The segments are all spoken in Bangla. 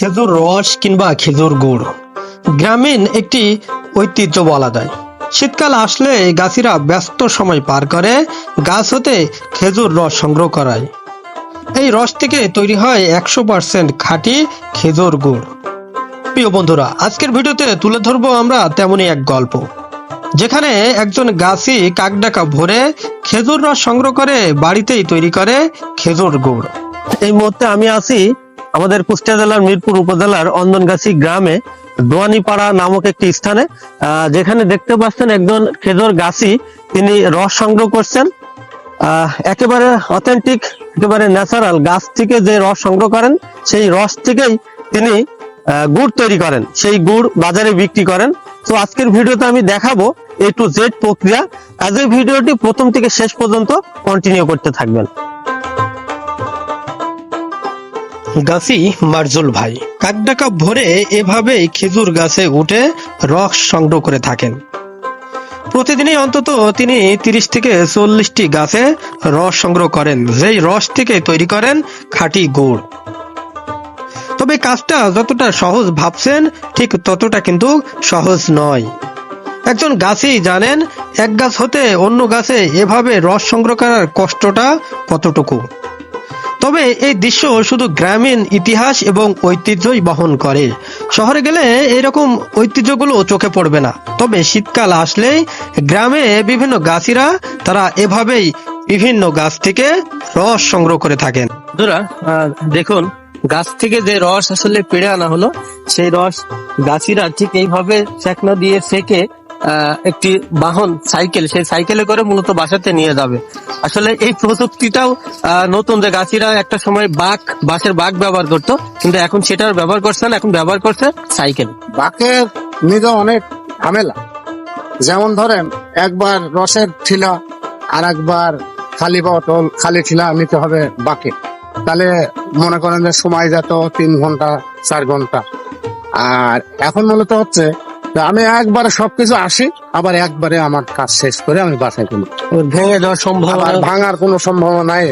খেজুর রস কিংবা খেজুর গুড়। গ্রামীণ একটি ঐতিহ্য বলা যায়। শীতকাল আসলে গাছিরা ব্যস্ত সময় পার করে, গাছ হতে খেজুর রস সংগ্রহ করায়। এই রস থেকে তৈরি হয় একশো পার্সেন্ট খাঁটি খেজুর গুড়। প্রিয় বন্ধুরা, আজকের ভিডিওতে তুলে ধরবো আমরা তেমনই এক গল্প। যেখানে একজন গাছি কাকডাকা ভরে খেজুর রস সংগ্রহ করে, বাড়িতেই তৈরি করে খেজুর গুড়। এই মুহূর্তে আমি আছি আমাদের কুষ্টিয়া জেলার মিরপুর উপজেলার অন্দনগাছি গ্রামে দোয়ানিপাড়া নামক একটি স্থানে যেখানে দেখতে পাচ্ছেন একজন খেজুর গাছি। তিনি রস সংগ্রহ করছেন। একেবারে অথেন্টিক একেবারে ন্যাচারাল গাছ থেকে যে রস সংগ্রহ করেন, সেই রস থেকেই তিনি গুড় তৈরি করেন। সেই গুড় বাজারে বিক্রি করেন। তো আজকের ভিডিওতে আমি দেখাবো এ টু জেড প্রক্রিয়া। আজ এই ভিডিওটি প্রথম থেকে শেষ পর্যন্ত কন্টিনিউ করতে থাকবেন। গাছি মার্জুল ভাই। কাকডাকা ভরে এভাবেই খেজুর গাছে উঠে রস সংগ্রহ করে থাকেন। প্রতিদিনই অন্তত তিনি তিরিশ থেকে চল্লিশটি গাছে রস সংগ্রহ করেন। যেই রস থেকে তৈরি করেন খাঁটি গুড়। তবে কাজটা যতটা সহজ ভাবছেন, ঠিক ততটা কিন্তু সহজ নয়। একজন গাছই জানেন, এক গাছ হতে অন্য গাছে এভাবে রস সংগ্রহ করার কষ্টটা কতটুকু। তবে এই দৃশ্য শুধু গ্রামীণ ইতিহাস এবং ঐতিহ্যই বহন করে। শহরে গেলে এরকম ঐতিহ্যগুলো চোখে পড়বে না। তবে শীতকাল আসলেই গ্রামে বিভিন্ন গাছিরা তারা এভাবেই বিভিন্ন গাছ থেকে রস সংগ্রহ করে থাকেন। দেখুন, গাছ থেকে যে রস আসলে পেড়ে আনা হলো, সেই রস গাছিরা ঠিক এইভাবে চেকনা দিয়ে সেকে একটি বাহন, সাইকেল, সেই সাইকেলে করে মূলত বাসাতে নিয়ে যাবে। আসলে এই প্রযুক্তিটাও নতুন যে গাছিরা একটা সময় বাঘ বাসের বাঘ ব্যবহার করতো, কিন্তু এখন সেটা আর ব্যবহার করছে না, এখন ব্যবহার করছে সাইকেল। বাঘের নিজে অনেক ঝামেলা। যেমন ধরেন, একবার রসের ঠিলা আর একবার খালি বোতল, খালি ঠিলা নিতে হবে বাকে তাহলে মনে করেন যে সময় যেত তিন ঘণ্টা, চার ঘণ্টা। আর এখন মূলত হচ্ছে আমি একবারে সবকিছু আসি আবার একবারে আমার কাজ শেষ করে আমি বাসায় কিনি ভেঙে যাওয়ার সম্ভাবনা ভাঙার কোনো সম্ভাবনা নাই।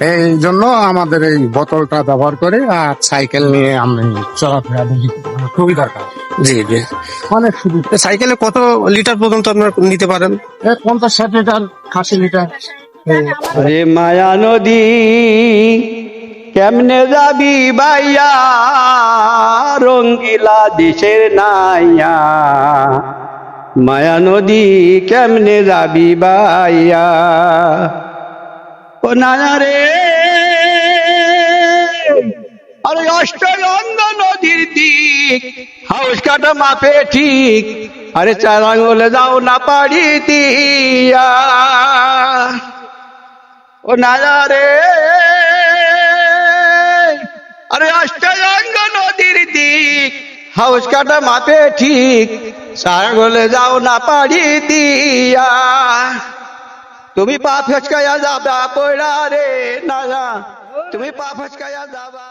এই জন্য আমাদের এই বোতলটা ব্যবহার করে আর সাইকেল নিয়ে আমি চলাফেরা খুবই দরকার। জি জি। অনেক সুবিধা। সাইকেলে কত লিটার পর্যন্ত আপনারা নিতে পারেন? পঞ্চাশ ষাট লিটার আশি লিটার। রে মায়া নদী কেমনে যাবি বাইয়া রঙ্গিলা দিশের নাইয়া। মায়া নদী কেমনে যাবি বাইয়া ও নায়া রে। আরে অষ্টগন্ধ নদীর দিক, হাউস কাটা মাপে ঠিক। আরে চার আঙুলে যাও না পাড়ি দিয়া। ও রে। আরে অষ্টগঙ্গ নদীর দিক। হাউস কাটা মাপে ঠিক আঙুলে যাও না পাড়ি দিয়া। তুমি পা ফেসকাইয়া যাবা পয়রা রে নাজা তুমি পা ফেসকাইয়া যাবা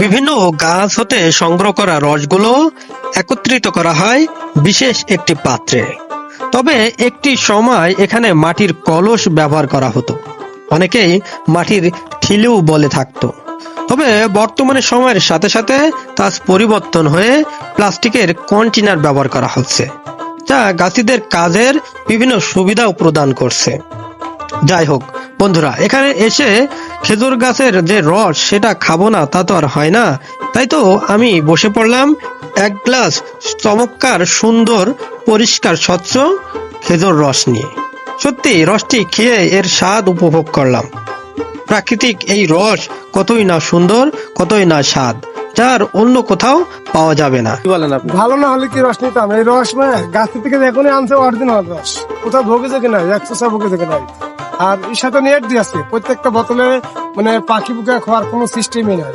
বিভিন্ন গাছ হতে সংগ্রহ করা রসগুলো একত্রিত করা হয় বিশেষ একটি পাত্রে। তবে একটি সময় এখানে মাটির কলস ব্যবহার করা হতো। অনেকেই মাটির ঠিলেও বলে থাকতো। তবে বর্তমানে সময়ের সাথে সাথে তা পরিবর্তন হয়ে প্লাস্টিকের কন্টেনার ব্যবহার করা হচ্ছে, যা গাছিদের কাজের বিভিন্ন সুবিধাও প্রদান করছে। যাই হোক, বন্ধুরা, এখানে এসে খেজুর গাছের যে রস, সেটা খাব না, তা তো আর হয় না। তাই তো আমি বসে পড়লাম, এক গ্লাস চমৎকার, সুন্দর, পরিষ্কার, স্বচ্ছ খেজুর রস নিয়ে। সত্যি, রসটি খেয়ে এর স্বাদ উপভোগ করলাম। প্রাকৃতিক এই রস কতই না সুন্দর কতই না স্বাদ যার অন্য কোথাও পাওয়া যাবে না। কি বলেন আপনি? ভালো না হলে কি রস নিতাম? এই রস মানে গাছ থেকে এখনই আনছে অরিজিনাল রস কোথাও ভোগেছে কিনা একশো চা ভোগেছে কিনা। আর এর সাথে নেট দিয়ে আছে প্রত্যেকটা বোতলে মানে পাখি পুকা খাওয়ার কোনো সিস্টেমই নাই।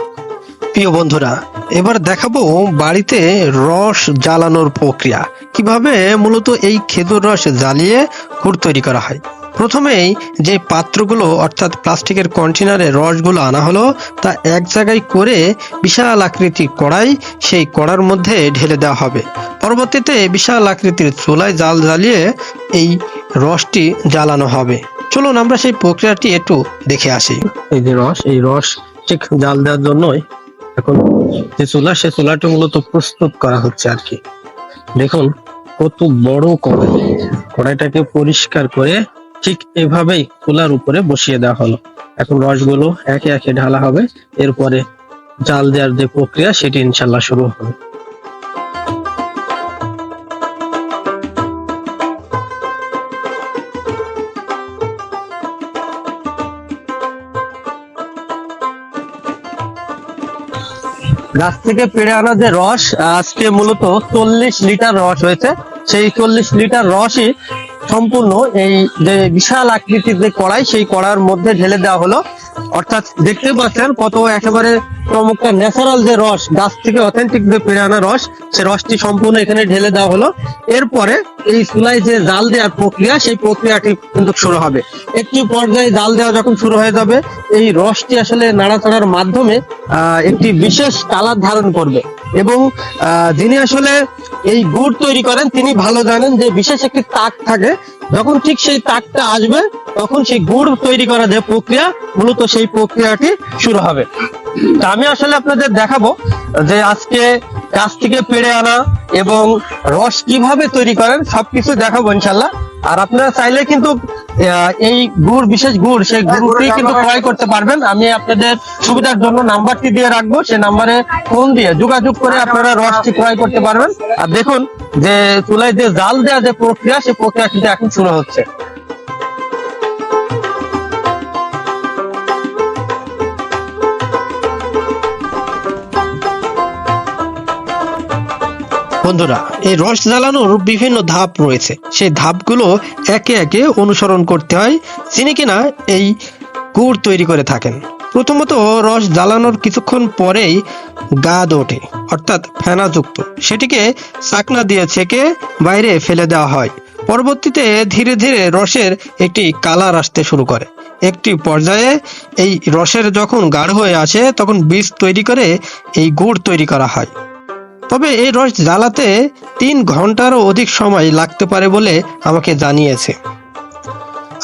প্রিয় বন্ধুরা এবার দেখাবো বাড়িতে রস জ্বালানোর প্রক্রিয়া। কীভাবে মূলত এই খেজুর রস জ্বালিয়ে গুড় তৈরি করা হয়? প্রথমেই যে পাত্রগুলো, অর্থাৎ প্লাস্টিকের কন্টেনারে রসগুলো আনা হলো, তা এক জায়গায় করে বিশাল আকৃতির কড়াই সেই কড়ার মধ্যে ঢেলে দেওয়া হবে। পরবর্তীতে বিশাল আকৃতির চুলায় জাল জ্বালিয়ে এই রসটি জ্বালানো হবে। চলুন আমরা সেই প্রক্রিয়াটি একটু দেখে আসি। এই যে রস, এই রস ঠিক জাল দেওয়ার জন্যই এখন যে চুলা, সে চুলাটা মূলত প্রস্তুত করা হচ্ছে আর কি। দেখুন, কত বড় কড়াই। কড়াইটাকে পরিষ্কার করে ঠিক এভাবেই চুলার উপরে বসিয়ে দেওয়া হলো। এখন রসগুলো একে একে ঢালা হবে। এরপরে জাল দেওয়ার যে প্রক্রিয়া, সেটি ইনশাল্লাহ শুরু হবে। গাছ থেকে পেড়ে আনা যে রস আজকে মূলত চল্লিশ লিটার রস হয়েছে। সেই চল্লিশ লিটার রসই সম্পূর্ণ এই যে বিশাল আকৃতির যে কড়াই, সেই কড়ার মধ্যে ঢেলে দেওয়া হলো। অর্থাৎ দেখতে পাচ্ছেন কত একেবারে চমৎকার ন্যাচারাল যে রস, গাছ থেকে অথেন্টিক যে আনা রস, সে রসটি সম্পূর্ণ এখানে ঢেলে দেওয়া হলো। এরপরে এই চুলায় যে জাল দেওয়ার প্রক্রিয়া, সেই প্রক্রিয়াটি কিন্তু শুরু হবে। একটি পর্যায়ে জাল দেওয়া যখন শুরু হয়ে যাবে, এই রসটি আসলে নাড়াচাড়ার মাধ্যমে একটি বিশেষ কালার ধারণ করবে। এবং যিনি আসলে এই গুড় তৈরি করেন, তিনি ভালো জানেন যে বিশেষ একটি তাক থাকে, যখন ঠিক সেই তাকটা আসবে, তখন সেই গুড় তৈরি করা যে প্রক্রিয়া, মূলত সেই প্রক্রিয়াটি শুরু হবে। আমি আসলে আপনাদের দেখাবো যে আজকে গাছ থেকে পেড়ে আনা এবং রস কীভাবে তৈরি করেন, সবকিছু দেখাবো ইনশাল্লাহ আর আপনারা চাইলে কিন্তু এই গুড় বিশেষ গুড় সেই গুড়টি কিন্তু ক্রয় করতে পারবেন। আমি আপনাদের সুবিধার জন্য নাম্বারটি দিয়ে রাখব। সে নাম্বারে ফোন দিয়ে যোগাযোগ করে আপনারা রসটি ক্রয় করতে পারবেন। আর দেখুন যে চুলায় যে জাল দেওয়া যে প্রক্রিয়া সেই প্রক্রিয়া কিন্তু এখন শুরু হচ্ছে। বন্ধুরা, এই রস জ্বালানোর বিভিন্ন ধাপ রয়েছে। সেই ধাপগুলো একে একে অনুসরণ করতে হয়, যিনি কিনা এই গুড় তৈরি করে থাকেন। প্রথমত রস জ্বালানোর কিছুক্ষণ পরেই গাদ ওঠে অর্থাৎ ফেনাযুক্ত। সেটিকে চাকনা দিয়ে ছেঁকে বাইরে ফেলে দেওয়া হয়। পরবর্তীতে ধীরে ধীরে রসের একটি কালার আসতে শুরু করে। একটি পর্যায়ে এই রসের যখন গাঢ় হয়ে আসে, তখন বীজ তৈরি করে এই গুড় তৈরি করা হয়। তবে এই রস জ্বালাতে তিন ঘন্টারও অধিক সময় লাগতে পারে বলে আমাকে জানিয়েছে।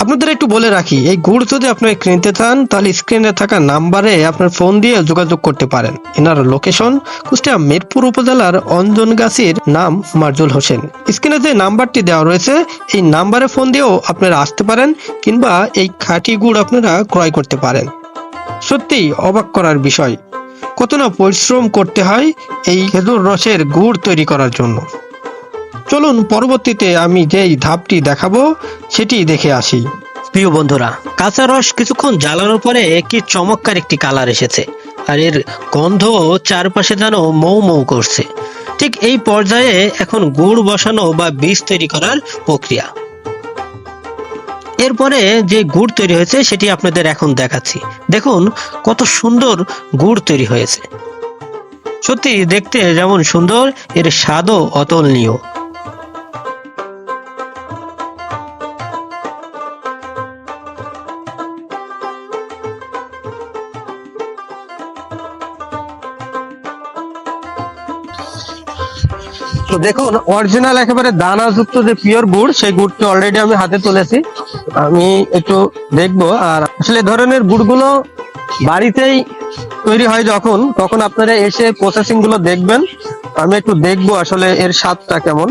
আপনাদের একটু বলে রাখি, এই গুড় যদি আপনারা কিনতে চান, তাহলে স্ক্রিনে থাকা নাম্বারে আপনার ফোন দিয়ে যোগাযোগ করতে পারেন। এনার লোকেশন কুষ্টিয়া মিরপুর উপজেলার অঞ্জনগাছির নাম মার্জুল হোসেন। স্ক্রিনে যে নাম্বারটি দেওয়া রয়েছে, এই নাম্বারে ফোন দিয়েও আপনারা আসতে পারেন কিংবা এই খাঁটি গুড় আপনারা ক্রয় করতে পারেন। সত্যিই অবাক করার বিষয়। কত না পরিশ্রম করতে হয় এই খেজুর রসের গুড় তৈরি করার জন্য। চলুন পরবর্তীতে আমি যেই ধাপটি দেখাবো, সেটি দেখে আসি। প্রিয় বন্ধুরা, কাঁচা রস কিছুক্ষণ জ্বালানোর পরে কি চমৎকার একটি কালার এসেছে আর এর গন্ধ চারপাশে যেন মৌ মৌ করছে। ঠিক এই পর্যায়ে এখন গুড় বসানো বা বীজ তৈরি করার প্রক্রিয়া। এরপরে যে গুড় তৈরি হয়েছে, সেটি আপনাদের এখন দেখাচ্ছি। দেখুন, কত সুন্দর গুড় তৈরি হয়েছে। সত্যি দেখতে যেমন সুন্দর, এর স্বাদও অতুলনীয়। তো দেখুন অরিজিনাল একেবারে দানাযুক্ত যে পিওর গুড়, সেই গুড়টি অলরেডি আমি হাতে তুলেছি। আমি একটু দেখব। আর আসলে ধরনের গুড়গুলো বাড়িতেই তৈরি হয় যখন, তখন আপনারা এসে প্রসেসিংগুলো দেখবেন। আমি একটু দেখব আসলে এর স্বাদটা কেমন।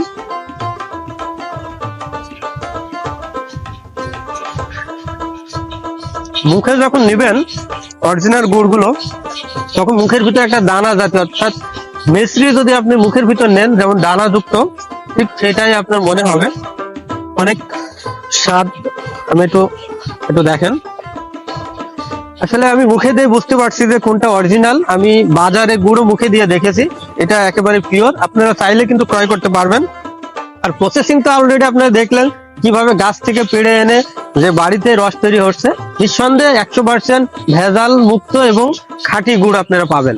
মুখে যখন নেবেন অরিজিনাল গুড়গুলো, তখন মুখের ভিতরে একটা দানা জাতীয়, অর্থাৎ মিশ্রি যদি আপনি মুখের ভিতর নেন, যেমন দানা যুক্ত ঠিক সেটাই আপনার মনে হবে। অনেক স্বাদ, আমি একটু একটু দেখেন। আসলে আমি মুখে দিয়ে বুঝতে পারছি যে কোনটা অরিজিনাল। আমি বাজারে গুঁড়ো মুখে দিয়ে দেখেছি, এটা একেবারে পিওর আপনারা চাইলে কিন্তু ক্রয় করতে পারবেন। আর প্রসেসিং তো অলরেডি আপনারা দেখলেন, কীভাবে গাছ থেকে পেড়ে এনে যে বাড়িতে রস তৈরি হচ্ছে। নিঃসন্দেহে একশো পার্সেন্ট ভেজাল মুক্ত এবং খাঁটি গুড় আপনারা পাবেন।